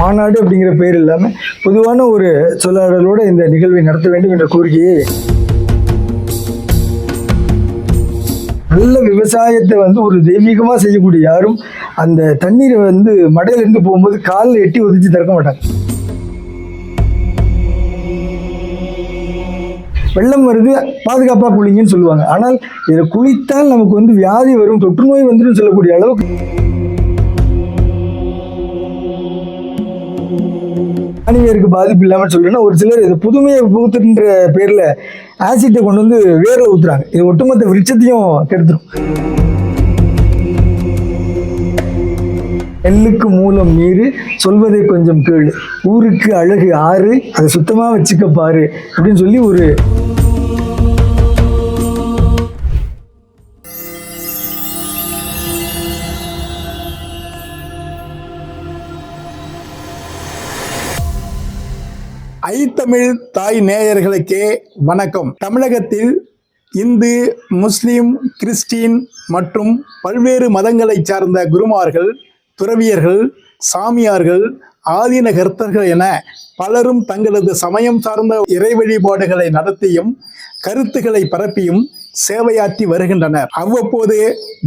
மாநாடு அப்படிங்கிற பெயர் இல்லாமல் பொதுவான ஒரு சொல்லாடலோட இந்த நிகழ்வை நடத்த வேண்டும் என்ற கோரிக்கையை. நல்ல விவசாயத்தை வந்து ஒரு தெய்வீகமாக செய்யக்கூடிய யாரும் அந்த தண்ணீரை வந்து மடையிலேருந்து போகும்போது காலில் எட்டி ஒதிச்சு திறக்க மாட்டாங்க. வெள்ளம் வருது பாதுகாப்பாக குளிங்கன்னு சொல்லுவாங்க. ஆனால் இதில் குளித்தால் நமக்கு வந்து வியாதி வரும் தொற்றுநோய் வந்துடும் சொல்லக்கூடிய அளவுக்கு அணிவேருக்கு பாதிப்பு இல்லாமல் சொல்லணும்னா ஒரு சிலர் இது புதுமையை புகுத்துன்ற பேரில் ஆசிட்டை கொண்டு வந்து வேரில் ஊற்றுறாங்க இது ஒட்டுமொத்த விருட்சத்தையும் கெடுத்துரும். எல்லுக்கு மூலம் நீர் சொல்வதை கொஞ்சம் கேளு. ஊருக்கு அழகு ஆறு அதை சுத்தமாக வச்சுக்க பாரு அப்படின்னு சொல்லி ஒரு ஐத்தமிழ் தாய் நேயர்களுக்கே வணக்கம். தமிழகத்தில் இந்து முஸ்லீம் கிறிஸ்டின் மற்றும் பல்வேறு மதங்களைச் சார்ந்த குருமார்கள் துறவியர்கள் சாமியார்கள் ஆதீன கர்த்தர்கள் என பலரும் தங்களது சமயம் சார்ந்த இறை வழிபாடுகளை நடத்தியும் கருத்துக்களை பரப்பியும் சேவையாற்றி வருகின்றனர். அவ்வப்போது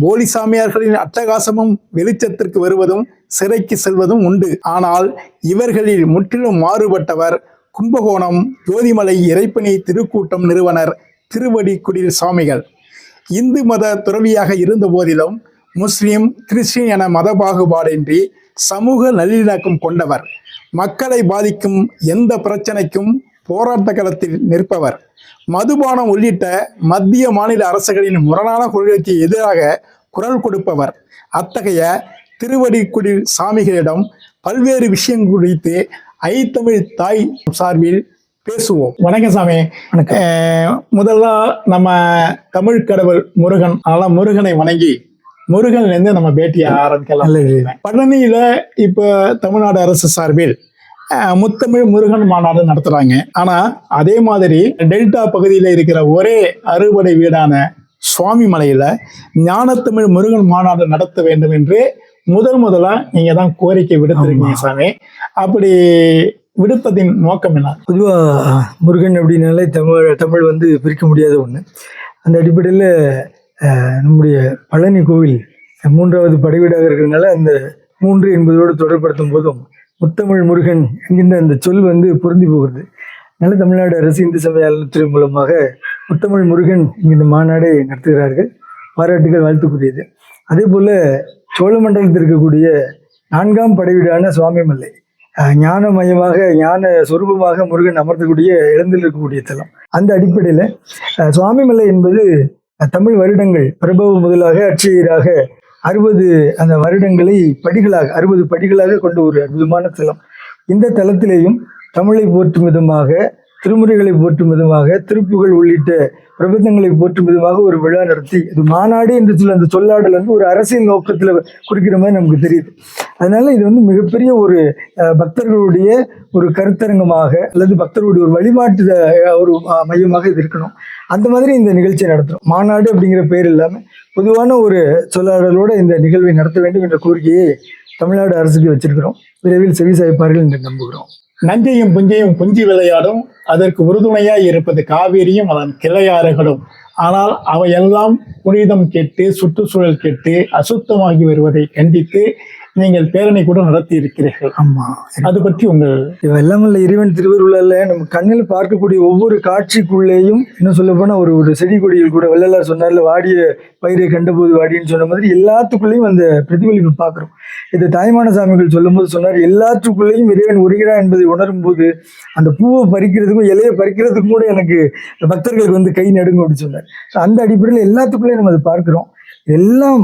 போலி சாமியார்களின் அட்டகாசமும் வெளிச்சத்திற்கு வருவதும் சிறைக்கு செல்வதும் உண்டு. ஆனால் இவர்களில் முற்றிலும் மாறுபட்டவர் கும்பகோணம் ஜோதிமலை இறைப்பணி திருக்கூட்டம் நிறுவனர் திருவடிக்குடில் சாமிகள். இந்து மத துறவியாக இருந்த போதிலும் முஸ்லிம் கிறிஸ்டின் என மத பாகுபாடின்றி சமூக நல்லிணக்கம் கொண்டவர். மக்களை பாதிக்கும் எந்த பிரச்சனைக்கும் போராட்ட களத்தில் நிற்பவர். மதுபானம் உள்ளிட்ட மத்திய மாநில அரசுகளின் முரணான கொள்கைக்கு எதிராக குரல் கொடுப்பவர். அத்தகைய திருவடிக்குடி சாமிகளிடம் பல்வேறு விஷயங்கள் குறித்து ஐத்தமிழ் தாய் சார்பில் பேசுவோம். வணக்கம் சாமி. வணக்கம். முதல்ல நம்ம தமிழ் கடவுள் முருகன் அதனால முருகனை வணங்கி முருகன்ல இருந்து நம்ம பேட்டியை ஆரம்பிக்கலாம். பழனியில இப்ப தமிழ்நாடு அரசு சார்பில் முத்தமிழ் முருகன் மாநாடு நடத்துறாங்க. ஆனா அதே மாதிரி டெல்டா பகுதியில இருக்கிற ஒரே அறுவடை வீடான சுவாமி மலையில ஞானத்தமிழ் முருகன் மாநாடு நடத்த வேண்டும் என்று முதல் முதலா நீங்க தான் கோரிக்கை விடுத்திருக்கீங்க சாமி. அப்படி விடுத்ததின் நோக்கம் என்ன? பொதுவாக முருகன் அப்படின்னாலே தமிழ் தமிழ் வந்து பிரிக்க முடியாத ஒன்று அந்த அடிப்படையில் நம்முடைய பழனி கோவில் மூன்றாவது படைவீடாக இருக்கிறதுனால அந்த மூன்று என்பதோடு தொடர்படுத்தும் போதும் முத்தமிழ் முருகன் என்கின்ற அந்த சொல் வந்து பொருந்தி போகிறது. அதனால தமிழ்நாடு அரசு இந்து சமய மூலமாக முத்தமிழ் முருகன் என்கின்ற மாநாடை நடத்துகிறார்கள். பாராட்டுகள் வாழ்த்துக்குரியது அதே போல் சோழமண்டலத்தில் இருக்கக்கூடிய நான்காம் படைவீடான சுவாமிமலை. ஞான ஞானமயமாக ஞான சொரூபமாக முருகன் அமர்த்தக்கூடிய இடத்தில் இருக்கக்கூடிய தலம். அந்த அடிப்படையில் அஹ் சுவாமிமலை என்பது தமிழ் வருடங்கள் பிரபவ முதலாக அட்சயராக அறுபது அந்த வருடங்களை படிகளாக அறுபது படிகளாக கொண்ட ஒரு அற்புதமான தலம். இந்த தலத்திலேயும் தமிழை போற்றும் விதமாக திருமுறைகளை போற்றும் விதமாக திருப்புகள் உள்ளிட்ட பிரபந்தங்களை போற்றும் விதமாக ஒரு விழா நடத்தி இது மாநாடு என்று சொல்ல அந்த சொல்லாடல் வந்து ஒரு அரசியல் நோக்கத்தில் குறிக்கிற மாதிரி நமக்கு தெரியுது. அதனால இது வந்து மிகப்பெரிய ஒரு பக்தர்களுடைய ஒரு கருத்தரங்கமாக அல்லது பக்தர்களுடைய ஒரு வழிபாட்டு ஒரு மையமாக இது இருக்கணும். அந்த மாதிரி இந்த நிகழ்ச்சியை நடத்துகிறோம் மாநாடு அப்படிங்கிற பெயர் இல்லாமல் பொதுவான ஒரு சொல்லாடலோட இந்த நிகழ்வை நடத்த வேண்டும் என்ற கோரிக்கையை தமிழ்நாடு அரசுக்கு வச்சிருக்கிறோம். விரைவில் செவி சாய்ப்பார்கள் என்று நம்புகிறோம். நஞ்சையும் புஞ்சையும் குஞ்சி விளையாடும். அதற்கு உறுதுணையாய் இருப்பது காவேரியும் அதன் கிளையாறுகளும். ஆனால் அவையெல்லாம் புனிதம் கெட்டு சுற்றுச்சூழல் கெட்டு அசுத்தமாகி வருவதை கண்டித்து நீங்கள் பேரணி கூட நடத்தி இருக்கிறீர்கள் ஆமாம் அது பற்றி உங்கள் இவெல்லாம் இல்லை இறைவன் திருவருளால நம்ம கண்ணில் பார்க்கக்கூடிய ஒவ்வொரு காட்சிக்குள்ளேயும் இன்னும் சொல்ல போனால் ஒரு ஒரு செடி கொடிகள் கூட வள்ளலார் சொன்னார்ல வாடிய பயிரை கண்டபோது வாடின்னு சொன்ன மாதிரி எல்லாத்துக்குள்ளேயும் அந்த பிரதிபலிப்பு பார்க்குறோம். இது தாய்மான சாமிகள் சொல்லும்போது சொன்னார் எல்லாத்துக்குள்ளேயும் இறைவன் உருகிறான் என்பதை உணரும் போது அந்த பூவை பறிக்கிறதுக்கும் இலையை பறிக்கிறதுக்கும் கூட எனக்கு பக்தர்களுக்கு வந்து கை நடுங்கும் அப்படின்னு சொன்னார். ஸோ அந்த அடிப்படையில் எல்லாத்துக்குள்ளேயும் நம்ம அதை பார்க்குறோம். எல்லாம்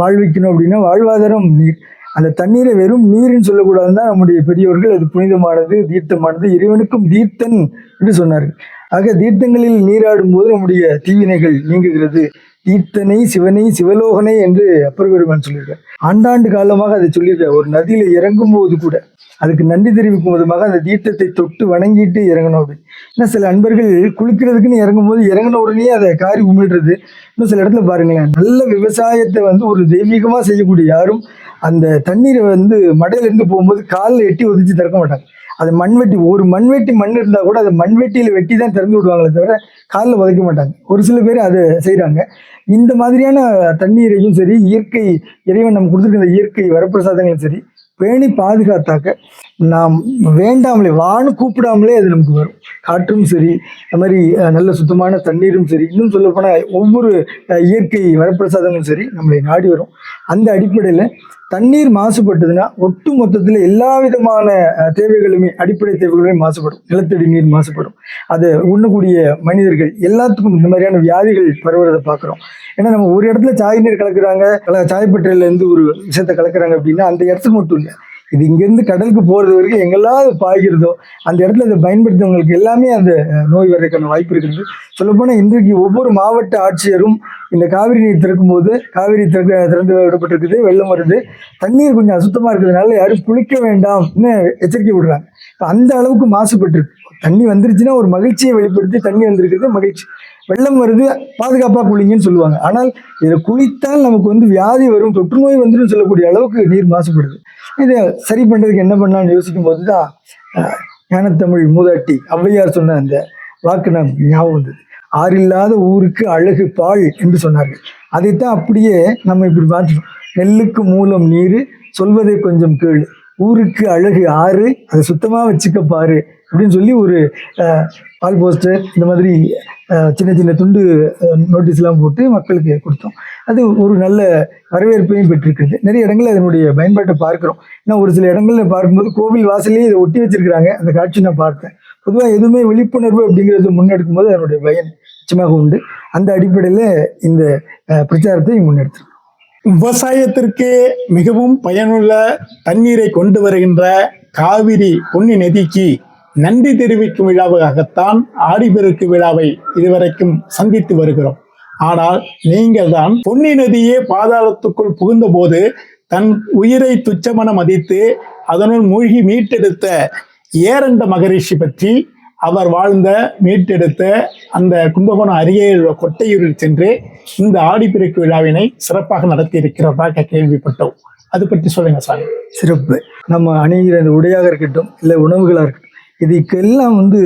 வாழ்விக்கணும் அப்படின்னா வாழ்வாதாரம் நீர். அந்த தண்ணீரை வெறும் நீர்ன்னு சொல்லக்கூடாதுன்னு தான் நம்முடைய பெரியவர்கள் அது புனிதமானது தீர்த்தமானது இறைவனுக்கும் தீர்த்தன் என்று சொன்னார்கள். ஆக தீர்த்தங்களில் நீராடும் போது நம்முடைய தீவினைகள் நீங்குகிறது. தீர்த்தனை சிவனை சிவலோகனை என்று அப்பர் பெருமான் சொல்லியிருக்கார். ஆண்டாண்டு காலமாக அதை சொல்லியிருக்கார். ஒரு நதியில இறங்கும் போது கூட அதுக்கு நன்றி தெரிவிக்கும் விதமாக அந்த தீர்த்தத்தை தொட்டு வணங்கிட்டு இறங்கணும் அப்படின்னு ஏன்னா சில அன்பர்கள் குளிக்கிறதுக்குன்னு இறங்கும் போது இறங்கின உடனே அதை காரி உமிழ்றது இன்னும் சில இடத்துல பாருங்களேன் நல்ல விவசாயத்தை வந்து ஒரு தெய்வீகமாக செய்யக்கூடிய யாரும் அந்த தண்ணீரை வந்து மடையிலேருந்து போகும்போது காலில் எட்டி ஒதிச்சு திறக்க மாட்டாங்க. அது மண்வெட்டி ஒரு மண்வெட்டி மண் இருந்தால் கூட அதை மண்வெட்டியில் வெட்டி தான் திறந்து விடுவாங்களே தவிர காலில் உதைக்க மாட்டாங்க. ஒரு சில பேர் அதை செய்கிறாங்க இந்த மாதிரியான தண்ணீரையும் சரி இயற்கை இறைவன் நம்ம கொடுத்துருக்க இந்த இயற்கை வரப்பிரசாதங்களும் சரி பேணி பாதுகாத்தாக்க நாம் வேண்டாமலே வான்னு கூப்பிடாமலே அது நமக்கு வரும். காற்றும் சரி அது மாதிரி நல்ல சுத்தமான தண்ணீரும் சரி இன்னும் சொல்லப்போனால் ஒவ்வொரு இயற்கை வரப்பிரசாதமும் சரி நம்மளை நாடி வரும். அந்த அடிப்படையில் தண்ணீர் மாசுபட்டதுன்னா ஒட்டு மொத்தத்தில் எல்லா விதமான தேவைகளுமே அடிப்படை தேவைகளுமே மாசுபடும். நிலத்தடி நீர் மாசுபடும். அதை உண்ணக்கூடிய மனிதர்கள் எல்லாத்துக்கும் இந்த மாதிரியான வியாதிகள் பரவுறதை பார்க்குறோம். ஏன்னா நம்ம ஒரு இடத்துல சாய் நீர் கலக்குறாங்க கல இருந்து ஒரு விஷயத்தை கலக்குறாங்க அப்படின்னா அந்த இடத்துக்கு மட்டும் இல்லை. இது இங்கேருந்து கடலுக்கு போகிறது வரைக்கும் எங்கெல்லாம் பாய்கிறதோ அந்த இடத்துல அதை பயன்படுத்துறவங்களுக்கு எல்லாமே அந்த நோய் வர்றதுக்கான வாய்ப்பு இருக்கிறது. சொல்லப்போனால் இன்றைக்கு ஒவ்வொரு மாவட்ட ஆட்சியரும் இந்த காவிரி நீர் திறக்கும்போது காவிரி திறக்க திறந்து விடப்பட்டிருக்குது வெள்ளம் வருது. தண்ணீர் கொஞ்சம் அசுத்தமாக இருக்கிறதுனால யாரும் குளிக்க வேண்டாம்னு எச்சரிக்கை விடுறாங்க. இப்போ அந்த அளவுக்கு மாசுபட்டுருக்கு. தண்ணி வந்துருச்சுன்னா ஒரு மகிழ்ச்சியை வெளிப்படுத்தி தண்ணி வந்திருக்கிறது மகிழ்ச்சி. வெள்ளம் வருது பாதுகாப்பாக குளிங்கன்னு சொல்லுவாங்க. ஆனால் இதில் குளித்தால் நமக்கு வந்து வியாதி வரும் தொற்றுநோய் வந்துடும் சொல்லக்கூடிய அளவுக்கு நீர் மாசுபடுது. இதை சரி பண்ணுறதுக்கு என்ன பண்ணலாம்னு யோசிக்கும் போது தான் ஞானத்தமிழ் மூதாட்டி ஔவையார் சொன்ன அந்த வாக்கு நான் ஞாபகம் வந்தது. ஆறில்லாத ஊருக்கு அழகு பால் என்று சொன்னார்கள். அதைத்தான் அப்படியே நம்ம இப்படி மாற்றணும் நெல்லுக்கு மூலம் நீர் சொல்வதை கொஞ்சம் கேளு. ஊருக்கு அழகு ஆறு அதை சுத்தமாக வச்சுக்க பாரு அப்படின்னு சொல்லி ஒரு பால் போஸ்டர் இந்த மாதிரி சின்ன சின்ன துண்டு நோட்டீஸ்லாம் போட்டு மக்களுக்கு கொடுத்தோம். அது ஒரு நல்ல வரவேற்பையும் பெற்றிருக்கிறது நிறைய இடங்களில் அதனுடைய பயன்பாட்டை பார்க்குறோம். ஏன்னா ஒரு சில இடங்களில் பார்க்கும்போது கோவில் வாசல்லையே இதை ஒட்டி வச்சிருக்கிறாங்க. அந்த காட்சி நான் பார்த்தேன். பொதுவாக எதுவுமே விழிப்புணர்வு அப்படிங்கிறது முன்னெடுக்கும் போது அதனுடைய பயன் நிச்சயமாக உண்டு. அந்த அடிப்படையில் இந்த பிரச்சாரத்தை முன்னெடுத்துருக்கோம். விவசாயத்திற்கு மிகவும் பயனுள்ள தண்ணீரை கொண்டு வருகின்ற காவிரி பொன்னி நதிக்கு நன்றி தெரிவிக்கும் விழாவாகத்தான் ஆடிபெருக்கு விழாவை இதுவரைக்கும் சந்தித்து வருகிறோம். ஆனால் நீங்கள் தான் பொன்னி நதியே பாதாளத்துக்குள் புகுந்தபோது தன் உயிரை துச்சமன மதித்து அதனுள் மூழ்கி மீட்டெடுத்த ஏரண்ட மகரிஷி பற்றி அவர் வாழ்ந்த மீட்டெடுத்த அந்த கும்பகோணம் அருகே உள்ள கொட்டையூரில் சென்று இந்த ஆடிப்பெருக்கு விழாவினை சிறப்பாக நடத்தி இருக்கிறதாக கேள்விப்பட்டோம். அது பற்றி சொல்லுங்க சார் சிறப்பு. நம்ம அணிகிற உடையாக இருக்கட்டும் இல்லை உணவுகளாக இருக்கட்டும் இதுக்கெல்லாம் வந்து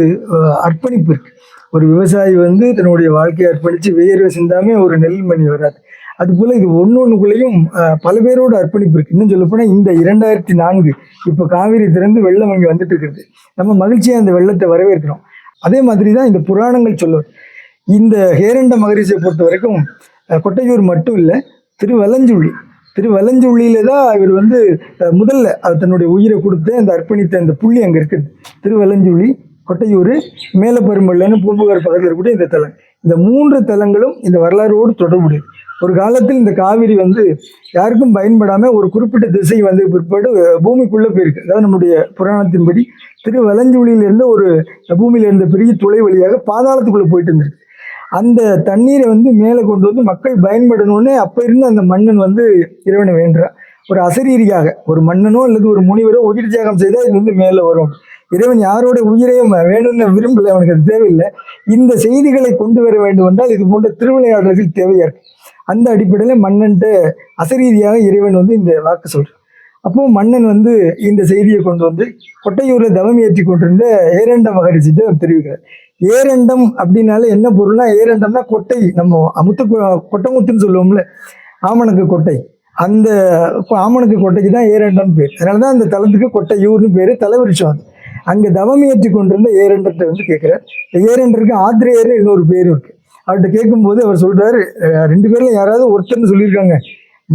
அர்ப்பணிப்பு இருக்கு. ஒரு விவசாயி வந்து தன்னுடைய வாழ்க்கையை அர்ப்பணித்து வேர்வை சிந்தாமே ஒரு நெல் மணி வராது. அதுபோல் இது ஒன்று ஒன்றுக்குள்ளேயும் பல பேரோட அர்ப்பணிப்பு இருக்குது இன்னும் சொல்லப்போனால் இந்த இரண்டாயிரத்தி நான்கு இப்போ காவிரி திறந்து வெள்ளம் இங்கே வந்துட்டு இருக்கிறது நம்ம மகிழ்ச்சியாக அந்த வெள்ளத்தை வரவேற்கிறோம். அதே மாதிரி தான் இந்த புராணங்கள் சொல்லுவது இந்த ஹேரண்ட மகரிஷியை பொறுத்த வரைக்கும் கொட்டையூர் மட்டும் இல்லை திருவலஞ்சுழி திருவலஞ்சுள்ளியில தான் இவர் வந்து முதல்ல அவர் தன்னுடைய உயிரை கொடுத்து அந்த அர்ப்பணித்த அந்த புள்ளி அங்கே இருக்குது. திருவலஞ்சுழி கொட்டையூர் மேலப்பெரும்பள்ளன்னு பூம்புகார் பக்கத்தில் இருக்கக்கூடிய இந்த தலம் இந்த மூன்று தலங்களும் இந்த வரலாறோடு தொடர்புடையது. ஒரு காலத்தில் இந்த காவிரி வந்து யாருக்கும் பயன்படாமல் ஒரு குறிப்பிட்ட திசை வந்து பிற்பாடு பூமிக்குள்ளே போயிருக்கு. அதாவது நம்முடைய புராணத்தின்படி திருவலஞ்சுழியிலிருந்து ஒரு பூமியில் இருந்த பெரிய துளை வழியாக பாதாளத்துக்குள்ளே போயிட்டு இருந்திருக்கு. அந்த தண்ணீரை வந்து மேலே கொண்டு வந்து மக்கள் பயன்படணும்னு அப்போ இருந்த அந்த மன்னன் வந்து இறைவனை வேண்டுறான். ஒரு அசரீரியாக ஒரு மன்னனோ அல்லது ஒரு முனிவரோ உயிர் தியாகம் செய்தால் இது வந்து மேலே வரும். இறைவன் யாரோட உயிரையும் வேணும்னு விரும்பல அவனுக்கு அது தேவையில்லை. இந்த செய்திகளை கொண்டு வர வேண்டும் என்றால் இது போன்ற திருவிளையாடல்கள் தேவையாக இருக்கு. அந்த அடிப்படையில் மன்னன்ட்டு அசரீதியாக இறைவன் வந்து இந்த வாக்கு சொல்றான் அப்போ மன்னன் வந்து இந்த செய்தியை கொண்டு வந்து கொட்டையூரில் தவம் ஏற்றி கொண்டிருந்த ஏரண்டம் மகரிசிட்டு அவர் தெரிவிக்கிறார். ஏரண்டம் அப்படின்னாலே என்ன பொருள்னா ஏரண்டம்னா கொட்டை. நம்ம அமுத்து கொட்டமுத்துன்னு சொல்லுவோம்ல ஆமணக்கு கொட்டை. அந்த ஆமணக்கு கொட்டைக்கு தான் ஏரண்டம் பேர். அதனால தான் அந்த தலத்துக்கு கொட்டையூர்னு பேர் தலைவரிச்சம் அது. அங்கே தவம் ஏற்றி கொண்டிருந்த ஏரண்டத்தை வந்து கேட்குறார். ஏரண்டருக்கு ஆத்திரேயர்னு இன்னொரு பேரும் இருக்குது அவர்கிட்ட கேட்கும்போது அவர் சொல்றாரு ரெண்டு பேர்ல யாராவது ஒருத்தர்னு சொல்லியிருக்காங்க.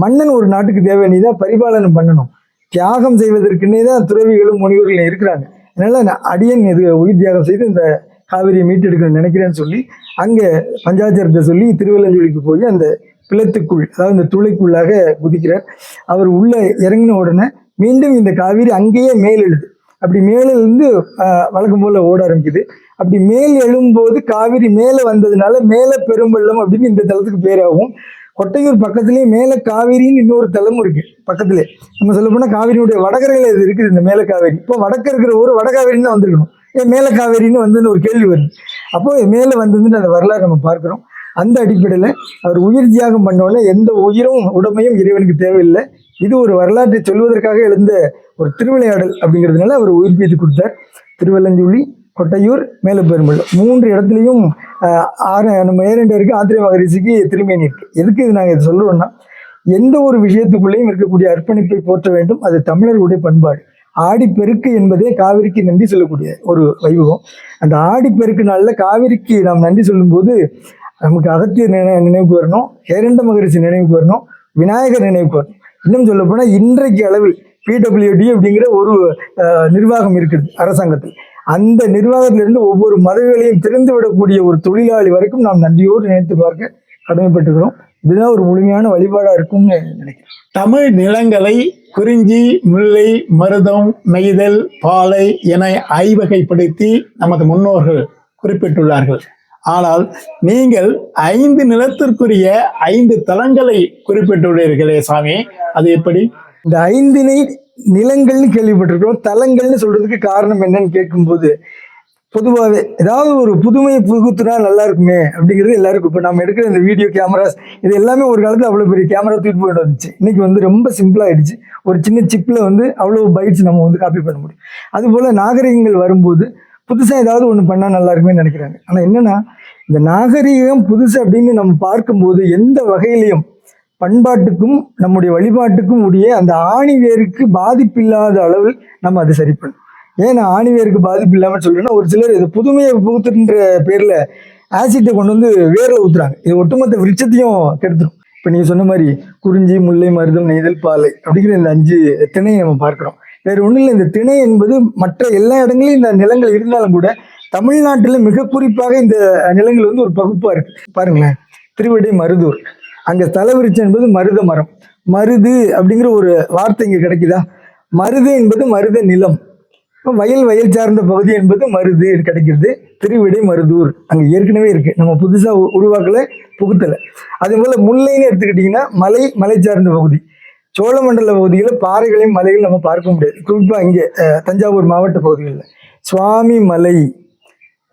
மன்னன் ஒரு நாட்டுக்கு தேவை நீ தான் பரிபாலனம் பண்ணணும். தியாகம் செய்வதற்குன்னே தான் துறவிகளும் முனிவர்களும் இருக்கிறாங்க. அதனால நான் அடியன் இது உயிர் தியாகம் செய்து இந்த காவிரியை மீட்டெடுக்கணும்னு நினைக்கிறேன்னு சொல்லி அங்கே பஞ்சாச்சாரத்தை சொல்லி திருவள்ளஞ்சொலிக்கு போய் அந்த பிளத்துக்குள் அதாவது இந்த துளைக்குள்ளாக குதிக்கிறார். அவர் உள்ள இறங்கின உடனே மீண்டும் இந்த காவிரி அங்கேயே மேலெழுது. அப்படி மேலே இருந்து வழக்கம் போல ஓட ஆரம்பிக்குது. அப்படி மேல் எழும்போது காவிரி மேலே வந்ததுனால மேலே பெரும்பள்ளம் அப்படின்னு இந்த தலத்துக்கு பேராகும். கொட்டையூர் பக்கத்துலேயே மேலே காவிரின்னு இன்னொரு தலமும் இருக்குது பக்கத்துலேயே நம்ம சொல்ல போனால் காவிரியுடைய வடகரையில் இது இருக்குது இந்த மேலே காவேரி. இப்போ வடக்க இருக்கிற ஊர் வடகாவேரின்னு தான் வந்திருக்கணும். ஏன் மேலே காவேரின்னு வந்துன்னு ஒரு கேள்வி வருது. அப்போது மேலே வந்ததுன்னு அந்த வரலாறு நம்ம பார்க்குறோம். அந்த அடிப்படையில் அவர் உயிர் தியாகம் பண்ணோன்னே எந்த உயிரும் உடமையும் இறைவனுக்கு தேவையில்லை. இது ஒரு வரலாற்றை சொல்வதற்காக எழுந்த ஒரு திருவிளையாடல் அப்படிங்கிறதுனால அவர் உயிர் கொடுத்தார். திருவல்லஞ்சூழி கொட்டையூர் மேலப்பெரும்பள்ளி மூன்று இடத்துலையும் ஆறு நம்ம ஏரண்டருக்கு ஆத்திரை மகரிஷிக்கு திருமேனி இருக்கு. எதுக்கு இது நாங்கள் இது சொல்கிறோம்னா எந்த ஒரு விஷயத்துக்குள்ளேயும் இருக்கக்கூடிய அர்ப்பணிப்பை போற்ற வேண்டும். அது தமிழர்களுடைய பண்பாடு. ஆடிப்பெருக்கு என்பதே காவிரிக்கு நன்றி சொல்லக்கூடிய ஒரு வைபவம். அந்த ஆடிப்பெருக்கு நாளில் காவிரிக்கு நாம் நன்றி சொல்லும்போது நமக்கு அகத்தியர் நினை நினைவுக்கு வரணும். ஹேரண்ட மகரிஷி நினைவுக்கு வரணும். விநாயகர் நினைவுக்கு வரணும். இன்னும் சொல்ல போனால் இன்றைக்கு அளவில் பிடபிள்யூடி அப்படிங்கிற ஒரு நிர்வாகம் இருக்குது அரசாங்கத்தில். அந்த நிர்வாகத்திலிருந்து ஒவ்வொரு மதங்களையும் திறந்து விடக்கூடிய ஒரு தொழிலாளி வரைக்கும் நாம் நன்றியோடு நினைத்து பார்க்க கடமைப்பட்டுக்கிறோம் இதுதான் ஒரு முழுமையான வழிபாடாக இருக்கும்னு நினைக்கிறேன். தமிழ் நிலங்களை குறிஞ்சி முல்லை மருதம் நெய்தல் பாலை என ஐவகைப்படுத்தி நமது முன்னோர்கள் குறிப்பிட்டுள்ளார்கள். ஆனால் நீங்கள் ஐந்து நிலத்திற்குரிய ஐந்து தலங்களை குறிப்பிட்டுள்ளீர்களே சாமி. அது எப்படி? இந்த ஐந்தினை நிலங்கள்னு கேள்விப்பட்டிருக்கிறோம். தலங்கள்னு சொல்றதுக்கு காரணம் என்னன்னு கேட்கும்போது பொதுவாகவே ஏதாவது ஒரு புதுமையை புகுத்துனா நல்லா இருக்குமே அப்படிங்கிறது எல்லாருக்கும். இப்போ நம்ம எடுக்கிற இந்த வீடியோ கேமராஸ் இது எல்லாமே ஒரு காலத்தில் அவ்வளோ பெரிய கேமரா தூக்கிட்டு போயிட்டு வந்துச்சு. இன்னைக்கு வந்து ரொம்ப சிம்பிளாகிடுச்சு ஒரு சின்ன சிப்பில் வந்து அவ்வளோ பைட்ஸ் நம்ம வந்து காப்பி பண்ண முடியும். அதுபோல் நாகரிகங்கள் வரும்போது புதுசாக ஏதாவது ஒன்று பண்ணால் நல்லா இருக்குமே நினைக்கிறாங்க. ஆனால் என்னென்னா இந்த நாகரிகம் புதுசு அப்படின்னு நம்ம பார்க்கும்போது எந்த வகையிலையும் பண்பாட்டுக்கும் நம்முடைய வழிபாட்டுக்கும் உடைய அந்த ஆணி வேருக்கு பாதிப்பில்லாத அளவில் நம்ம அதை சரி பண்ணும் ஏன்னா ஆணிவேருக்கு ஆணி வேருக்கு பாதிப்பு இல்லாமல் சொல்றேன்னா ஒரு சிலர் இது புதுமையை புகுத்துன்ற பேரில் ஆசிட்டை கொண்டு வந்து வேரில் ஊற்றுறாங்க இது ஒட்டுமொத்த விருட்சத்தையும் கெடுத்துரும். இப்போ நீங்கள் சொன்ன மாதிரி குறிஞ்சி முல்லை மருதம் நெய்தல் பாலை அப்படிங்கிற இந்த அஞ்சு திணையை நம்ம பார்க்குறோம். வேறு ஒன்றும் இல்லை. இந்த திணை என்பது மற்ற எல்லா இடங்களையும் இந்த நிலங்கள் இருந்தாலும் கூட தமிழ்நாட்டில் மிக குறிப்பாக இந்த நிலங்கள் வந்து ஒரு பகுப்பாக இருக்குது பாருங்களேன். திருவடி மருதூர். அங்கே தலவிருச்சம் என்பது மருத மரம். மருது அப்படிங்கிற ஒரு வார்த்தை இங்கே கிடைக்குதா? மருது என்பது மருத நிலம். இப்போ வயல் வயல் சார்ந்த பகுதி என்பது மருது கிடைக்கிறது. திருவிடை மருதூர். அங்கே ஏற்கனவே இருக்கு. நம்ம புதுசாக உருவாக்கல புகுத்தலை. அதே போல் முல்லைன்னு எடுத்துக்கிட்டிங்கன்னா மலை மலை சார்ந்த பகுதி. சோழமண்டல பகுதியில் பாறைகளையும் மலைகள் நம்ம பார்க்க முடியாது. குறிப்பாக இங்கே தஞ்சாவூர் மாவட்ட பகுதிகளில். சுவாமி மலை.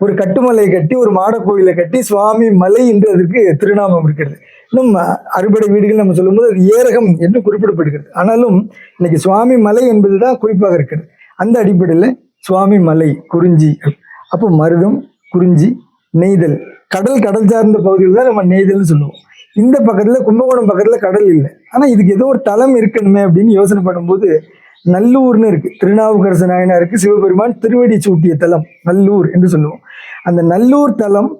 ஒரு கட்டுமலை கட்டி ஒரு மாடக்கோயிலை கோயிலை கட்டி சுவாமி மலை என்று அதற்கு திருநாமம் இருக்கிறது. இன்னும் அறுபடை வீடுகள் நம்ம சொல்லும்போது அது ஏரகம் என்று குறிப்பிடப்படுகிறது. ஆனாலும் இன்னைக்கு சுவாமி மலை என்பது தான் குறிப்பாக இருக்கிறது. அந்த அடிப்படையில் சுவாமி மலை குறிஞ்சி அப்போ மருதம் குறிஞ்சி நெய்தல். கடல் கடல் சார்ந்த பகுதியில் தான் நம்ம நெய்தல்னு சொல்லுவோம். இந்த பக்கத்தில் கும்பகோணம் பக்கத்தில் கடல் இல்லை. ஆனால் இதுக்கு ஏதோ ஒரு தலம் இருக்கணுமே அப்படின்னு யோசனை பண்ணும்போது நல்லூர்னு இருக்கு. திருநாவுக்கரசு நாயனாருக்கு சிவபெருமான் திருவடி சூட்டிய தலம் நல்லூர் என்று சொல்லுவோம். அந்த நல்லூர் தலம்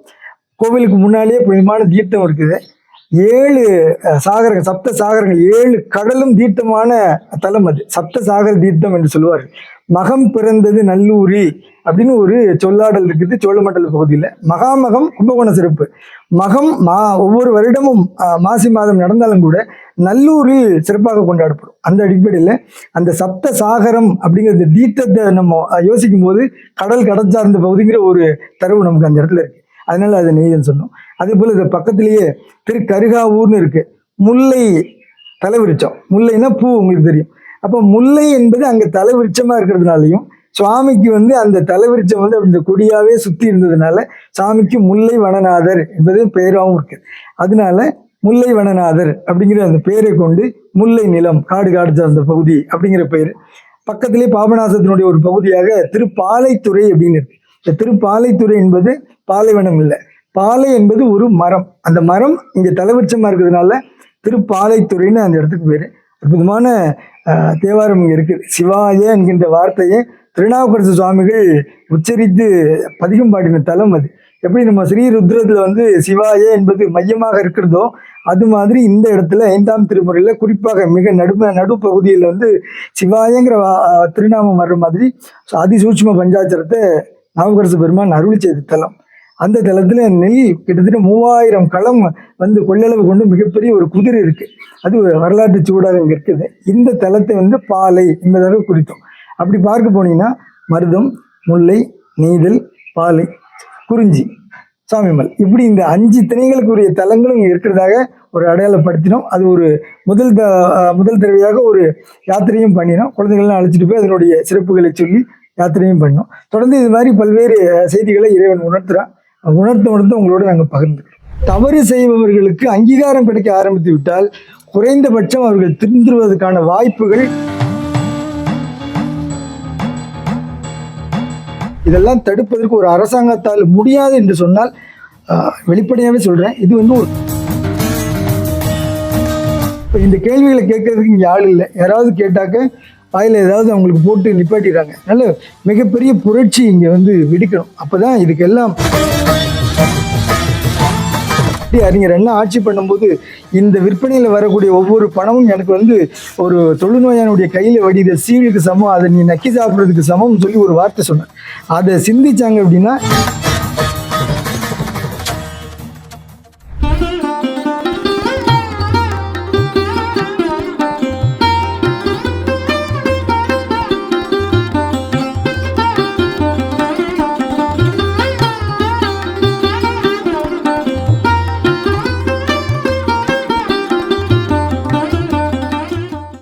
கோவிலுக்கு முன்னாலேயே புனிதமான தீர்த்தம் இருக்குது. ஏழு சாகரங்கள் சப்த சாகரங்கள் ஏழு கடலும் தீர்த்தமான தலம் அது. சப்த சாகர தீர்த்தம் என்று சொல்லுவார் மகம் பிறந்தது நல்லூரி அப்படின்னு ஒரு சொல்லாடல் இருக்குது சோழமண்டல பகுதியில். மகாமகம் கும்பகோண சிறப்பு. மகம் மா ஒவ்வொரு வருடமும் மாசி மாதம் நடந்தாலும் கூட நல்லூரில் சிறப்பாக கொண்டாடப்படும். அந்த அடிப்படையில் அந்த சப்த சாகரம் அப்படிங்கிற தீர்த்தத்தை நம்ம யோசிக்கும் போது கடல் கடல் சார்ந்த பகுதிங்கிற ஒரு தரவு நமக்கு அந்த இடத்துல இருக்கு. அதனால அதை நெய்தல் சொன்னோம். அதே போல் இது பக்கத்திலேயே திரு கருகாவூர்னு இருக்கு. முல்லை தலைவிருச்சம். முல்லைன்னா பூ உங்களுக்கு தெரியும். அப்போ முல்லை என்பது அங்கே தலைவிருச்சமாக இருக்கிறதுனாலையும் சுவாமிக்கு வந்து அந்த தலைவிருச்சம் வந்து அப்படி இந்த கொடியாவே சுற்றி இருந்ததுனால சாமிக்கு முல்லை வனநாதர் என்பது பெயராகவும் இருக்கு. அதனால முல்லை வனநாதர் அப்படிங்கிற அந்த பெயரை கொண்டு முல்லை நிலம் காடு காடு சார்ந்த பகுதி அப்படிங்கிற பெயர் பக்கத்திலே பாபநாசத்தினுடைய ஒரு பகுதியாக திருப்பாலைத்துறை அப்படின்னு இருக்கு. இந்த திருப்பாலைத்துறை என்பது பாலைவனம் இல்லை. பாலை என்பது ஒரு மரம். அந்த மரம் இங்கே தலைவிருச்சமாக இருக்கிறதுனால திருப்பாலைத்துறைன்னு அந்த இடத்துக்கு பேர். அற்புதமான தேவாரம் இங்கே இருக்குது. சிவாயே என்கின்ற வார்த்தையை திருநாவுக்கரசு சுவாமிகள் உச்சரித்து பதிகம் பாடின தலம் அது. எப்படி நம்ம ஸ்ரீருத்ரத்தில் வந்து சிவாயே என்பது மையமாக இருக்கிறதோ அது மாதிரி இந்த இடத்துல ஐந்தாம் திருமுறையில் குறிப்பாக மிக நடும நடுப்பகுதியில் வந்து சிவாயங்கிற திருநாமம் வர்ற மாதிரி அதிசூட்சும பஞ்சாச்சரத்தை நாவுக்கரசு பெருமான் அருள் செய்த தலம். அந்த தளத்தில் நெல் கிட்டத்தட்ட மூவாயிரம் களம் வந்து கொள்ளளவு கொண்டு மிகப்பெரிய ஒரு குதிரை இருக்கு. அது ஒரு வரலாற்று சூடாக இங்கே இருக்குது. இந்த தலத்தை வந்து பாலை என்பதாக குறித்தோம். அப்படி பார்க்க போனீங்கன்னா மருதம் முல்லை நெய்தல் பாலை குறிஞ்சி சாமிமல். இப்படி இந்த அஞ்சு திணைகளுக்குரிய தலங்களும் இங்கே இருக்கிறதாக ஒரு அடையாளப்படுத்தினோம். அது ஒரு முதல் த முதல் தடவையாக ஒரு யாத்திரையும் பண்ணினோம். குழந்தைகள்லாம் அழைச்சிட்டு போய் அதனுடைய சிறப்புகளை சொல்லி யாத்திரையும் பண்ணோம். தொடர்ந்து இது மாதிரி பல்வேறு செய்திகளை இறைவன் உணர்த்துறான். உணர்த்த உணர்த்த உங்களோட நாங்கள் பகிர்ந்துக்கிறோம். தவறு செய்பவர்களுக்கு அங்கீகாரம் கிடைக்க ஆரம்பித்து விட்டால் குறைந்தபட்சம் அவர்கள் திருந்துருவதற்கான வாய்ப்புகள் இதெல்லாம் தடுப்பதற்கு ஒரு அரசாங்கத்தால் முடியாது என்று சொன்னால் வெளிப்படையாகவே சொல்கிறேன் இது வந்து ஒரு இப்போ இந்த கேள்விகளை கேட்கறதுக்கு இங்கே ஆள் இல்லை. யாராவது கேட்டாக்க வாயில் ஏதாவது அவங்களுக்கு போட்டு நிப்பாட்டிடுறாங்க. நல்ல மிகப்பெரிய புரட்சி இங்கே வந்து வெடிக்கணும். அப்போ தான் இதுக்கெல்லாம் அறிஞர் என்ன ஆட்சி பண்ணும்போது இந்த விற்பனையில் வரக்கூடிய ஒவ்வொரு பணமும் எனக்கு வந்து ஒரு தொழுநோயானுடைய கையில் வடிகிற சீழுக்கு சமம் அதை நீ நக்கி சாப்பிட்றதுக்கு சமம்னு சொல்லி ஒரு வார்த்தை சொன்னேன். அதை சிந்திச்சாங்க அப்படின்னா